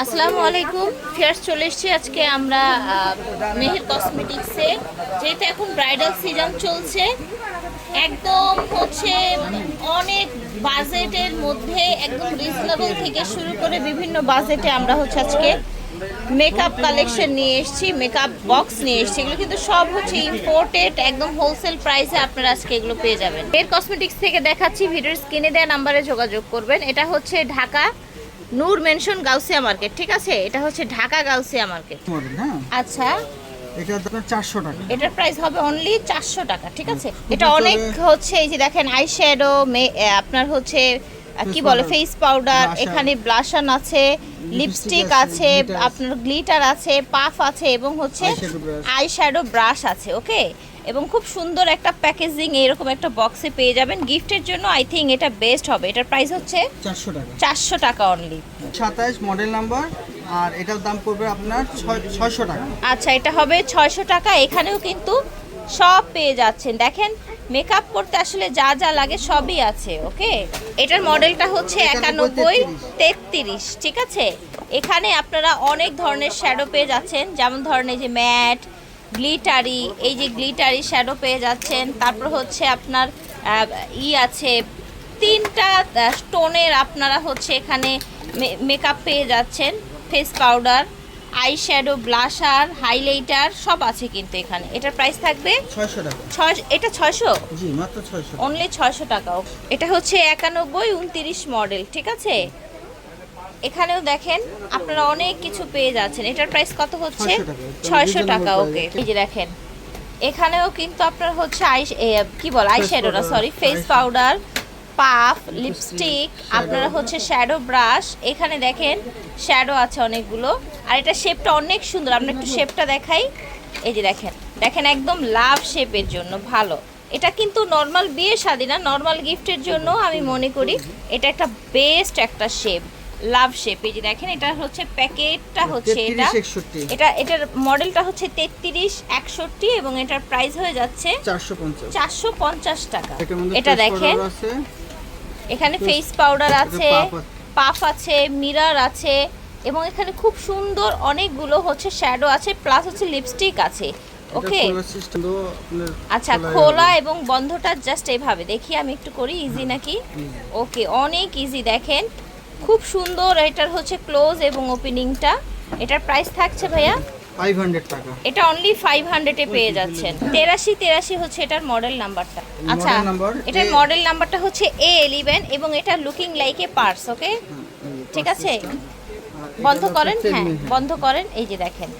আসসালামু আলাইকুম। ফেয়ার্স চলে এসেছি আজকে আমরা মেহের কসমেটিক্সে। যেহেতু এখন ব্রাইডাল সিজন চলছে, একদম হচ্ছে অনেক বাজেটের মধ্যে একদম রিজনেবল থেকে শুরু করে বিভিন্ন বাজেটে আমরা হচ্ছে আজকে মেকআপ কালেকশন নিয়ে এসেছি মেকআপ বক্স নিয়ে এসেছি। এগুলো কিন্তু সব হচ্ছে ইম্পোর্টেড একদম হোলসেল প্রাইসে আপনারা আজকে এগুলো পেয়ে যাবেন। এর কসমেটিক্স থেকে দেখাচ্ছি, ভিডিওর স্ক্রিনে দেওয়া নাম্বারে যোগাযোগ করবেন। এটা হচ্ছে ঢাকা নূর মেনশন গাউসিয়া মার্কেট ঠিক আছে? এটা হচ্ছে ঢাকা গাউসিয়া মার্কেট। আচ্ছা। এটা আপনার টাকা। এটার প্রাইস হবে অনলি চারশো টাকা ঠিক আছে? এটা অনেক হচ্ছে এই যে দেখেন আই শ্যাডো আপনার হচ্ছে কি বলে ফেস পাউডার এখানে ব্লাশন আছে লিপস্টিক আছে। আপনার গ্লিটার আছে পাফ আছে এবং হচ্ছে আই শ্যাডো ব্রাশ আছে ওকে এবং খুব সুন্দর একটা প্যাকেজিং এরকম একটা বক্সে পেয়ে যাবেন। গিফটের জন্য আই থিঙ্ক এটা বেস্ট হবে। এটার প্রাইস হচ্ছে চারশো টাকা। চারশো টাকা অনলি সাতাইশ মডেল নাম্বার আর এটার দাম পড়বে আপনার ছয়- ছয়শো টাকা। আচ্ছা এটা হবে ছয়শো টাকা। এখানেও কিন্তু সব পেয়ে যাচ্ছেন। দেখেন মেকআপ করতে আসলে যা যা লাগে সবই আছে ওকে? এটার মডেলটা হচ্ছে একানব্বই তেত্রিশ ঠিক আছে? এখানে আপনারা অনেক ধরনের শ্যাডো পেয়ে যাচ্ছেন। যেমন ধরনের যে ম্যাট গ্লিটারি এই যে গ্লিটারি শ্যাডো পেয়ে যাচ্ছেন। তারপর হচ্ছে আপনার ই আছে তিনটা স্টোনের আপনারা হচ্ছে এখানে মেকআপ পেয়ে যাচ্ছেন। Face powder eye shadow blusher highlighter সব আছে কিন্তু এখানে। এটার প্রাইস থাকবে? ছয়শো টাকা। ছয় এটা ছয়শো? জি মাত্র ছয়শো অনলি ছয়শো টাকাও এটা হচ্ছে একানব্বই উনতিরিশ মডেল ঠিক আছে? এখানেও দেখেন আপনারা অনেক কিছু পেয়ে যাচ্ছেন। এটার প্রাইস কত হচ্ছে? ছয়শো টাকা। ওকে এই যে দেখেন এখানেও কিন্তু আপনার হচ্ছে আই কি বল আই Face শ্যাডো না sorry face powder puff lipstick আপনারা হচ্ছে শ্যাডো ব্রাশ এখানে দেখেন শ্যাডো আছে অনেকগুলো। আর এটা শেপটা অনেক সুন্দর। আমরা একটু শেপটা দেখাই। এই যে দেখেন দেখেন একদম লাভ শেপের জন্য ভালো। এটা কিন্তু নর্মাল বিয়ে শাদী না নর্মাল গিফটের জন্য আমি মনে করি এটা একটা বেস্ট একটা শেপ লাভ শেপ এই যে দেখেন এটা হচ্ছে প্যাকেটটা হচ্ছে এটা। 33, 61 এটা এটার মডেলটা হচ্ছে তেত্রিশ একষট্টি এবং এটার প্রাইস হয়ে যাচ্ছে চারশো পঞ্চাশ। টাকা। এটা দেখেন। এখানে ফেস পাউডার আছে পাফ আছে। মিরার আছে এবং এখানে খুব সুন্দর অনেকগুলো হচ্ছে শ্যাডো আছে প্লাস হচ্ছে লিপস্টিক আছে। ওকে আচ্ছা খোলা খোলা এবং বন্ধটা জাস্ট এইভাবে দেখি আমি একটু করি ইজি নাকি? ওকে অনেক ইজি দেখেন। খুব সুন্দর এটার হচ্ছে ক্লোজ এবং ওপেনিংটা এটার প্রাইস থাকছে ভাইয়া? 500 টাকা। এটা অনলি ফাইভ হান্ড্রেডে পেয়ে যাচ্ছেন। তেরাশি তেরাশি হচ্ছে এটার মডেল নাম্বারটা আচ্ছা এটার মডেল নাম্বারটা হচ্ছে এ এলিভেন এবং এটা looking like a purse okay ঠিক আছে? বন্ধ করেন? হ্যাঁ বন্ধ করেন। এই যে দেখেন।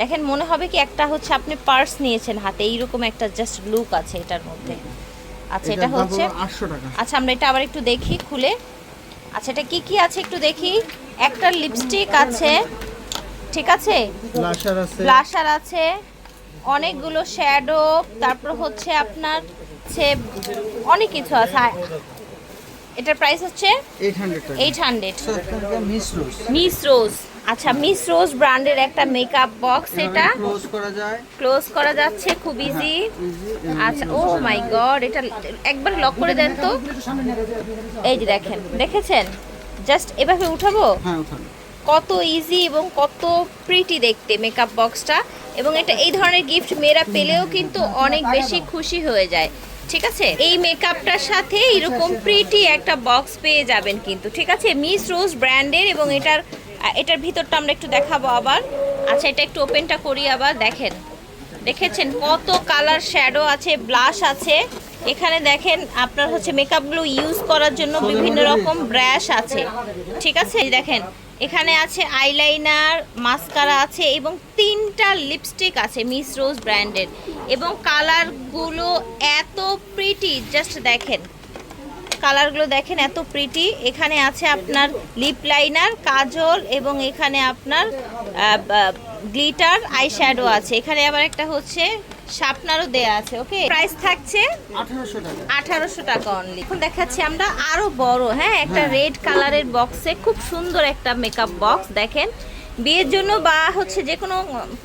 দেখেন মনে হবে কি একটা হচ্ছে আপনি পার্স নিয়েছেন হাতে এইরকম একটা জাস্ট লুক আছে এটার মধ্যে। আচ্ছা এটা হচ্ছে আটশো টাকা। আচ্ছা আমরা এটা আবার একটু দেখি খুলে। আচ্ছা এটা কি কি আছে একটু দেখি? একটা লিপস্টিক আছে। ঠিক আছে? ব্লাশার আছে। ব্লাশার আছে। অনেকগুলো শ্যাডো তারপর হচ্ছে আপনার হচ্ছে অনেক কিছু আছে। এটার প্রাইস হচ্ছে 800 টাকা। Eight hundred Miss Rose. Miss Rose. আচ্ছা মিস রোজ ব্র্যান্ডের একটা মেকআপ বক্স এটা। ক্লোজ করা যায়। ক্লোজ করা যাচ্ছে খুব ইজি ইজি আচ্ছা ও মাই গড এটা একবার লক করে দেন তো। এই যে দেখেন দেখেছেন? জাস্ট এভাবে উঠাবো? হ্যাঁ কত ইজি এবং কত প্রিটি দেখতে মেকআপ বক্সটা এবং এটা এই ধরনের গিফট মেয়েরা পেলেও কিন্তু অনেক বেশি খুশি হয়ে যায়। ঠিক আছে? এই মেকআপটার সাথে এরকম প্রিটি একটা বক্স পেয়ে যাবেন কিন্তু। ঠিক আছে? মিস রোজ ব্র্যান্ডের এবং এটার এটার ভিতরটা আমরা একটু দেখাবো আবার। আচ্ছা এটা একটু ওপেনটা করি আবার, দেখেন। দেখেছেন কত কালার শ্যাডো আছে ব্লাশ আছে। এখানে দেখেন আপনার হচ্ছে মেকআপগুলো ইউজ করার জন্য বিভিন্ন রকম ব্রাশ আছে। ঠিক আছে? দেখেন, এখানে আছে আইলাইনার মাস্কারা আছে এবং তিনটা লিপস্টিক আছে মিস রোজ ব্র্যান্ডের এবং কালারগুলো এত প্রিটি জাস্ট দেখেন। কালারগুলো দেখেন এত প্রিটি এখানে আছে আপনার লিপ লাইনার কাজল এবং এখানে আপনার গ্লিটার আই শ্যাডো আছে। এখানে আবার একটা হচ্ছে শার্পনারও দেয়া আছে ওকে প্রাইস থাকছে 1800 টাকা আঠারোশো টাকা অনলি এখন দেখাচ্ছি আমরা আরও বড় হ্যাঁ? একটা। রেড কালারের বক্সে খুব সুন্দর একটা মেকআপ বক্স দেখেন। বিয়ের জন্য বা হচ্ছে যে কোনো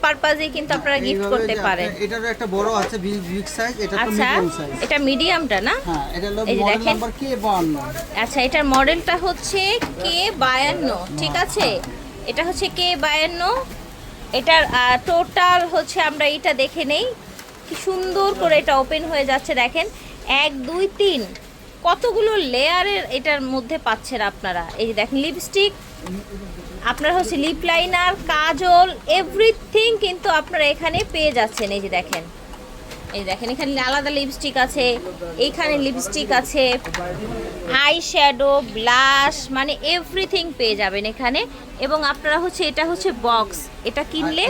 পারপাজে কিন্তু আপনারা গিফট করতে পারেন। এটারও একটা বড় আছে বিগ সাইজ এটা তো আচ্ছা মিডিয়াম সাইজ এটা মিডিয়ামটা না? হ্যাঁ এটা হলো মডেল। নাম্বার কে 52 আচ্ছা এটার মডেলটা হচ্ছে কে বায়ান্ন ঠিক আছে? এটা হচ্ছে কে বায়ান্ন এটার টোটাল হচ্ছে আমরা এটা দেখে নেই। কি সুন্দর করে এটা ওপেন হয়ে যাচ্ছে দেখেন। এক দুই তিন। কতগুলো লেয়ারের এটার মধ্যে পাচ্ছেন আপনারা? এই যে দেখেন লিপস্টিক আপনার হচ্ছে লিপ লাইনার কাজল এভরিথিং কিন্তু আপনারা এখানে পেয়ে যাচ্ছেন। এই যে দেখেন। এই দেখেন, এখানে আলাদা লিপস্টিক আছে এইখানে লিপস্টিক আছে আই শ্যাডো ব্লাশ মানে এভরিথিং পেয়ে যাবেন এখানে। এবং আপনারা হচ্ছে এটা হচ্ছে বক্স এটা কিনলে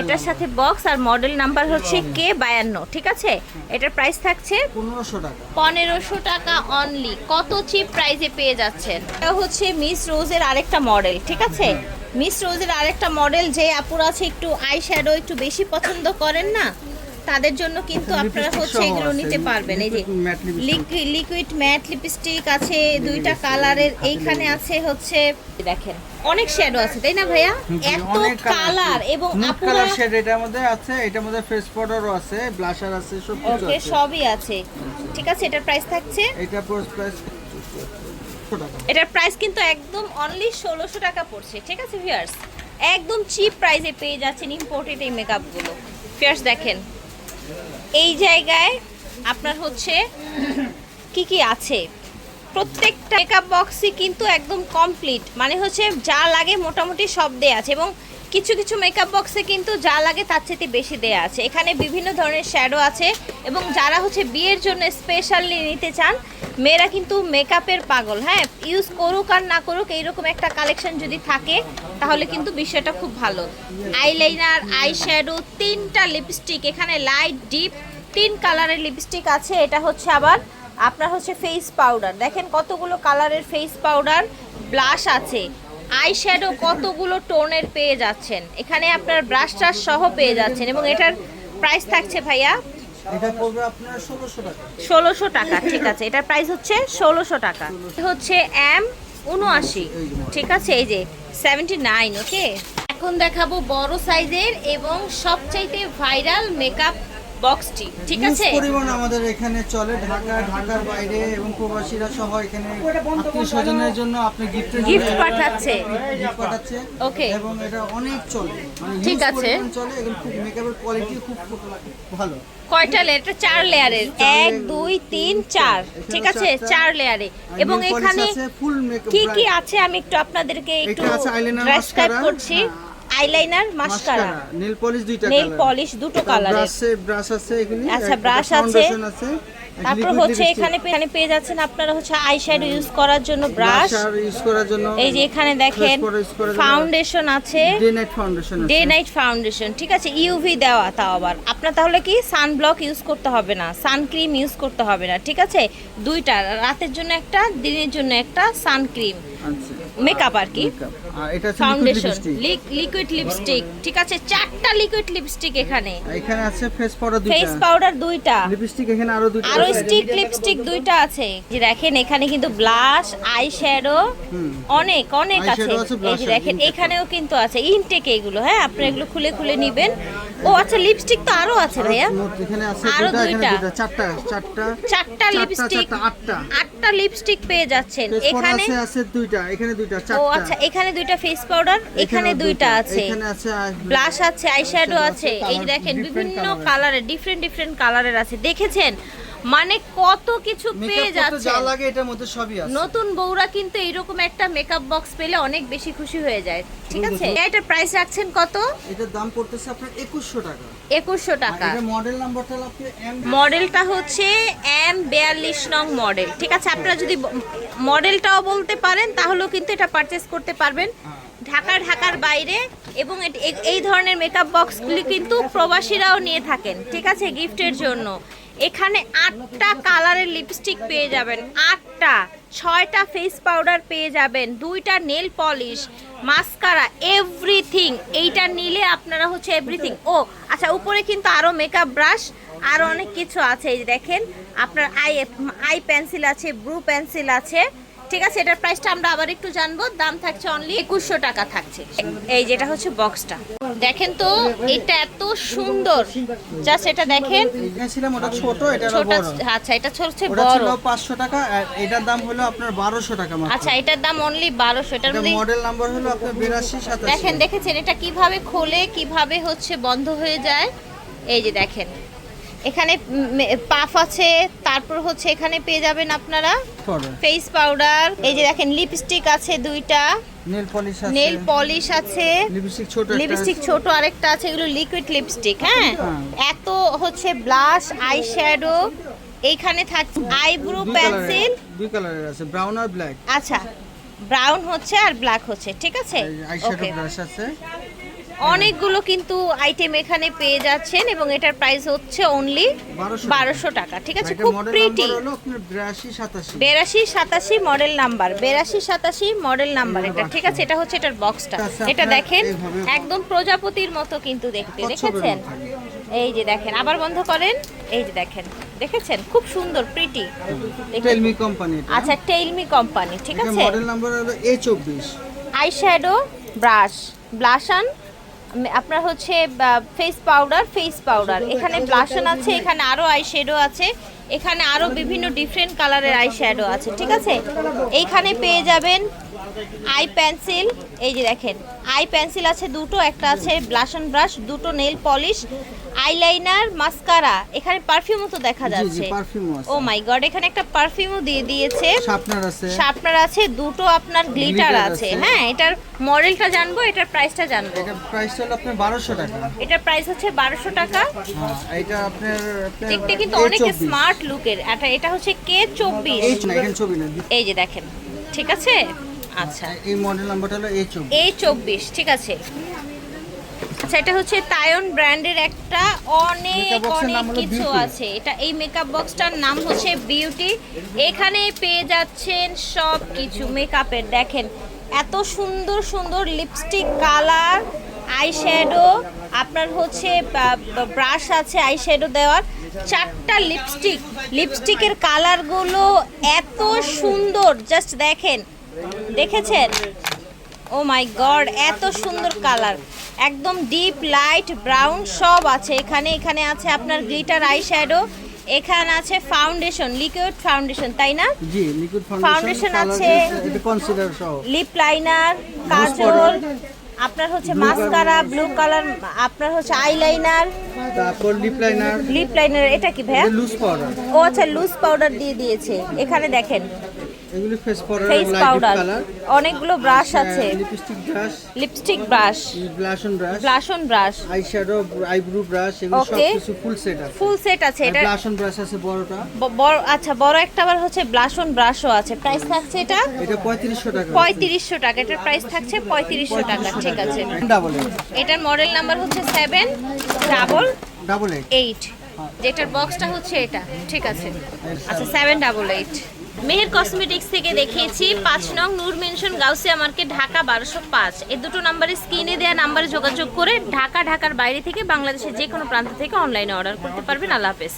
এটার সাথে বক্স আর মডেল নাম্বার হচ্ছে কে বায়ান্ন ঠিক আছে? এটার প্রাইস থাকছে পনেরোশো টাকা। পনেরোশো টাকা অনলি কত চিপ প্রাইসে পেয়ে যাচ্ছেন? এটা হচ্ছে মিস রোজের আরেকটা মডেল ঠিক আছে? মিস রোজের আরেকটা মডেল যে আপুরা আছে একটু আই শ্যাডো একটু বেশি পছন্দ করেন না? তাদের জন্য কিন্তু আপনারা হচ্ছে এগুলো নিতে পারবেন। এই যে। লিকুইড ম্যাট লিপস্টিক আছে দুইটা কালারের এইখানে আছে হচ্ছে দেখেন। অনেক শ্যাডো আছে তাই না ভাইয়া? এত কালার এবং আপুরা কালার শেড এটার মধ্যে আছে এটার মধ্যে ফেস পাউডারও আছে ব্লাশার আছে সব কিছু ওকে সবই আছে। ঠিক আছে এটার প্রাইস থাকছে? এটা প্রাইস এটার প্রাইস কিন্তু একদম অনলি ষোলোশো টাকা পড়ছে। ঠিক আছে ভিয়ার্স একদম চিপ প্রাইসে পেয়ে যাচ্ছেন ইম্পোর্টেড এই মেকআপগুলো ভিয়ার্স দেখেন। এই জায়গায় আপনার হচ্ছে কি কি আছে? প্রত্যেকটা মেকআপ বক্সই কিন্তু একদম কমপ্লিট মানে হচ্ছে যা লাগে মোটামুটি সব দেয়া আছে এবং কিছু কিছু মেকআপ বক্সে কিন্তু যা লাগে তার চেয়ে বেশি দেয়া আছে। এখানে বিভিন্ন ধরনের শ্যাডো আছে এবং যারা হচ্ছে বিয়ের জন্য স্পেশালি নিতে চান মেয়েরা কিন্তু মেকআপের পাগল হ্যাঁ? ইউজ করুক আর না করুক, এইরকম একটা কালেকশন যদি থাকে, তাহলে কিন্তু বিষয়টা খুব ভালো। আইলাইনার আই শ্যাডো তিনটা লিপস্টিক এখানে লাইট ডিপ তিন কালারের লিপস্টিক আছে। এটা হচ্ছে আবার, আপনার হচ্ছে ফেস পাউডার দেখেন কতগুলো কালারের ফেস পাউডার ব্লাশ আছে। আই শ্যাডো কতগুলো টোনের পেয়ে যাচ্ছেন। এখানে আপনার ব্রাশ ট্রাশ সহ পেয়ে যাচ্ছেন এবং এটার প্রাইস থাকছে ভাইয়া ষোলোশো টাকা। ঠিক আছে। এটার প্রাইস হচ্ছে ষোলোশো টাকা। হচ্ছে এম উনআশি। ঠিক আছে এই যে সেভেন্টি নাইন ওকে এখন দেখাবো বড় সাইজের এবং সবচাইতে ভাইরাল মেকআপ বক্সটি ঠিক আছে? পরিমাণ আমাদের এখানে চলে ঢাকা ঢাকার বাইরে এবং প্রবাসীরা সহ এখানে আত্মীয় স্বজনের জন্য আপনি গিফটের Gift পাঠাচ্ছে। গিফট পাঠাচ্ছে। Okay. এবং এটা অনেক চলে। মানে ঠিক আছে। চলে এবং খুব মেকআপের কোয়ালিটি খুব ভালো। কয়টা লেয়ার এটা চার লেয়ারের এক দুই তিন চার। ঠিক আছে? চার। লেয়ারে এবং এখানে কি কি আছে? আমি একটু আপনাদেরকে একটু ডেসক্রাইব করছি। আইলাইনার মাস্কারা নেল পলিশ দুইটা নেল পলিশ দুটো কালারের ব্রাশ ব্রাশ আছে এখানে আচ্ছা, brush আছে। তারপর হচ্ছে এখানে এখানে পেয়ে যাচ্ছেন আপনারা হচ্ছে আই শ্যাডো ইউজ করার জন্য ব্রাশ ইউজ করার জন্য এই যে এখানে দেখেন ফাউন্ডেশন আছে। ডে নাইট ফাউন্ডেশন আছে। ডে নাইট ফাউন্ডেশন ঠিক আছে ইউভি দেওয়া তাও আবার। আপনার তাহলে কি সানব্লক ইউজ করতে হবে না সানক্রিম ইউজ করতে হবে না ঠিক আছে? দুইটা রাতের জন্য একটা দিনের জন্য একটা সানক্রিম আচ্ছা। মেকআপ আর কি? এটা ফাউন্ডেশন লিকুইড লিপস্টিক ঠিক আছে চারটা লিকুইড লিপস্টিক এখানে। এখানে আছে ফেস পাউডার দুইটা। ফেস পাউডার দুইটা। লিপস্টিক এখানে আরও দুইটা আরও স্টিক লিপস্টিক দুইটা আছে। যে দেখেন এখানে কিন্তু ব্লাশ আই শ্যাডো অনেক অনেক আছে। এই যে দেখেন এখানেও কিন্তু আছে। ইনটেক এগুলো হ্যাঁ? আপনারা এগুলো খুলে খুলে নেবেন। ও আচ্ছা লিপস্টিক তো আরও আছে ভাইয়া। এখানে আছে আরও দুইটা চারটা চারটা চারটা লিপস্টিক আটটা। আটটা লিপস্টিক পেয়ে যাচ্ছেন। এখানে আছে দুইটা এখানে দুইটা ও আচ্ছা এখানে দুইটা ফেস পাউডার এখানে দুইটা আছে। ব্লাশ আছে আইশ্যাডো আছে এই দেখেন বিভিন্ন। কালারের ডিফারেন্ট ডিফারেন্ট কালারের আছে। দেখেছেন? মানে কত কিছু পেয়ে করতে যা যাচ্ছে। লাগে এটার মধ্যে সবই আছে। নতুন বউরা কিন্তু এরকম একটা মেকআপ বক্স পেলে অনেক বেশি খুশি হয়ে যায় ঠিক আছে? এটার প্রাইস রাখছেন কত? এটার দাম পড়তেছে আপনার একুশশো টাকা। একুশশো আর টাকা। এটা মডেল নাম্বারটা এম মডেলটা হচ্ছে এম বিয়াল্লিশ নং মডেল ঠিক আছে? আপনারা যদি মডেলটাও বলতে পারেন তাহলেও কিন্তু এটা পারচেস করতে পারবেন। ঢাকা ঢাকার বাইরে এবং এট- এই ধরনের মেকআপ বক্সগুলি কিন্তু প্রবাসীরাও নিয়ে থাকেন ঠিক আছে? গিফটের জন্য। এখানে আটটা কালারের লিপস্টিক পেয়ে যাবেন, আটটা, ছয়টা ফেস পাউডার পেয়ে যাবেন, দুইটা নেল পলিশ মাস্কারা এভরিথিং এইটা নিলে আপনারা হচ্ছে এভরিথিং ও আচ্ছা উপরে কিন্তু আরও মেকআপ ব্রাশ আরও অনেক কিছু আছে, এই দেখেন, আপনার আই আই পেন্সিল আছে ব্রু পেন্সিল আছে। ঠিক আছে এটার প্রাইসটা আমরা আবার একটু জানব। দাম থাকছে অনলি একুশশো টাকা থাকছে। এই যেটা হচ্ছে বক্সটা দেখেন তো এটা এত সুন্দর। জাস্ট এটা দেখেন। ছোট এটা আচ্ছা এটা হচ্ছে বড় ছিল পাঁচশো টাকা আর এটার দাম হলো আপনার বারোশো টাকা আচ্ছা এটার দাম অনলি বারোশো। এটার মধ্যে মডেল নাম্বার হলো আপনার বিরাশি সাতাশি। দেখেন দেখেছেন এটা কীভাবে খোলে কীভাবে হচ্ছে বন্ধ হয়ে যায়? এই যে দেখেন। এখানে পাফ আছে তারপর হচ্ছে এখানে পেয়ে যাবেন আপনারা ফেস পাউডার এই যে দেখেন লিপস্টিক আছে দুইটা। নেল পলিশ আছে। নেল পলিশ আছে। লিপস্টিক ছোট লিপস্টিক ছোট আরেকটা আছে এগুলো লিকুইড লিপস্টিক হ্যাঁ? হ্যাঁ। এত হচ্ছে ব্লাশ আই শ্যাডো এইখানে থাকছে আইব্রো পেন্সিল দুই কালারের আছে ব্রাউন আর ব্ল্যাক আচ্ছা ব্রাউন হচ্ছে আর ব্ল্যাক হচ্ছে ঠিক আছে? ওকে ব্রাশ আছে। অনেকগুলো কিন্তু আইটেম এখানে পেয়ে যাচ্ছেন এবং এটার প্রাইস হচ্ছে অনলি বারোশো টাকা। ঠিক আছে? খুব প্রিটি বিরাশি সাতাশি। মডেল নাম্বার বেরাশি সাতাশি মডেল নাম্বার এটা ঠিক আছে? এটা হচ্ছে এটার বক্সটা আচ্ছা, এটা দেখেন একদম প্রজাপতির মতো কিন্তু দেখতে দেখেছেন? এই যে দেখেন আবার বন্ধ করেন। এই যে দেখেন দেখেছেন? খুব সুন্দর প্রিটি টেলমি কোম্পানি আচ্ছা টেইলমি কোম্পানি ঠিক আছে? মডেল নাম্বার হলো এ চব্বিশ। আইশ্যাডো ব্রাশ ব্লাশান আপনার হচ্ছে ফেস পাউডার ফেস পাউডার এখানে ব্লাশন আছে এখানে আরও শেডো আছে এখানে আরও বিভিন্ন ডিফারেন্ট কালারের আই শ্যাডো আছে ঠিক আছে? এইখানে পেয়ে যাবেন আই পেন্সিল এই যে দেখেন আই পেন্সিল আছে দুটো একটা আছে ব্লাশন ব্রাশ দুটো নেল পলিশ আইলাইনার মাস্কারা এখানে পারফিউমও তো দেখা যাচ্ছে। ও মাই গড এখানে একটা পারফিউমও দিয়ে দিয়েছে। শার্পনার আছে। শার্পনার আছে দুটো আপনার গ্লিটার আছে। হ্যাঁ এটার মডেলটা জানব এটার প্রাইসটা জানব। এটা প্রাইস হলো আপনার বারোশো টাকা। এটার প্রাইস হচ্ছে বারোশো টাকা। হ্যাঁ এটা আপনার দেখতে কিন্তু অনেক স্মার্ট লুকের এটা এটা হচ্ছে কে চব্বিশ। এইচ না এখানে ছবি না? এই যে দেখেন ঠিক আছে? আচ্ছা। এই মডেল নাম্বারটা হলো এ চব্বিশ। ঠিক আছে। আচ্ছা এটা হচ্ছে তায়ন ব্র্যান্ডের একটা অনেক অনেক কিছু আছে। এটা এই মেকআপ বক্সটার নাম হচ্ছে বিউটি এখানে পেয়ে যাচ্ছেন সব কিছু মেকআপের দেখেন এত সুন্দর সুন্দর লিপস্টিক কালার আইশ্যাডো আপনার হচ্ছে ব্রাশ আছে আইশ্যাডো দেওয়ার। চারটা লিপস্টিক লিপস্টিকের কালারগুলো এত সুন্দর। জাস্ট দেখেন দেখেছেন? ও মাই গড এত সুন্দর কালার। একদম ডিপ লাইট ব্রাউন সব আছে এখানে। এখানে আছে আপনার গ্লিটার আই শ্যাডো এখানে আছে ফাউন্ডেশন লিকুইড ফাউন্ডেশন তাই না? জি লিকুইড ফাউন্ডেশন আছে। এটা কনসিডার সহ। লিপ লাইনার কাজল আপনার হচ্ছে মাস্কারা ব্লু কালার আপনার হচ্ছে আইলাইনার তারপর লিপ লাইনার লিপ লাইনার এটা কি ভাইয়া? লুজ পাউডার ও আচ্ছা লুজ পাউডার দিয়ে দিয়েছে। এখানে দেখেন এগুলি ফেস পাউডার ফেস পাউডার অনেকগুলো ব্রাশ আছে। Lipstick brush lipstick brush blush on brush blush on brush eyeshadow eyebrow brush এগুলো সব কিছু ফুল সেট আছে। ফুল সেট আছে। এটা ব্লাশন ব্রাশ আছে বড়টা। বড় আচ্ছা বড় একটা আবার হচ্ছে ব্লাশন ব্রাশও আছে। প্রাইস থাকছে এটা? এটা পঁয়ত্রিশশো টাকা। পঁয়ত্রিশশো টাকা। এটার প্রাইস থাকছে পঁয়ত্রিশশো টাকা। ঠিক আছে। এটার মডেল নাম্বার হচ্ছে seven double double eight eight যেটার বক্সটা হচ্ছে এটা। ঠিক আছে। আচ্ছা seven double eight Meher cosmetics থেকে দেখিয়েছি পাঁচ নং নূর মেনশন গাউসিয়া মার্কেট, ঢাকা বারোশো পাঁচ। এই দুটো নাম্বারে স্ক্রিনে দেওয়া নাম্বারে যোগাযোগ করে ঢাকা, ঢাকার বাইরে থেকে বাংলাদেশের যে কোনো প্রান্ত থেকে অনলাইনে অর্ডার করতে পারবেন। আল্লাহ হাফেজ।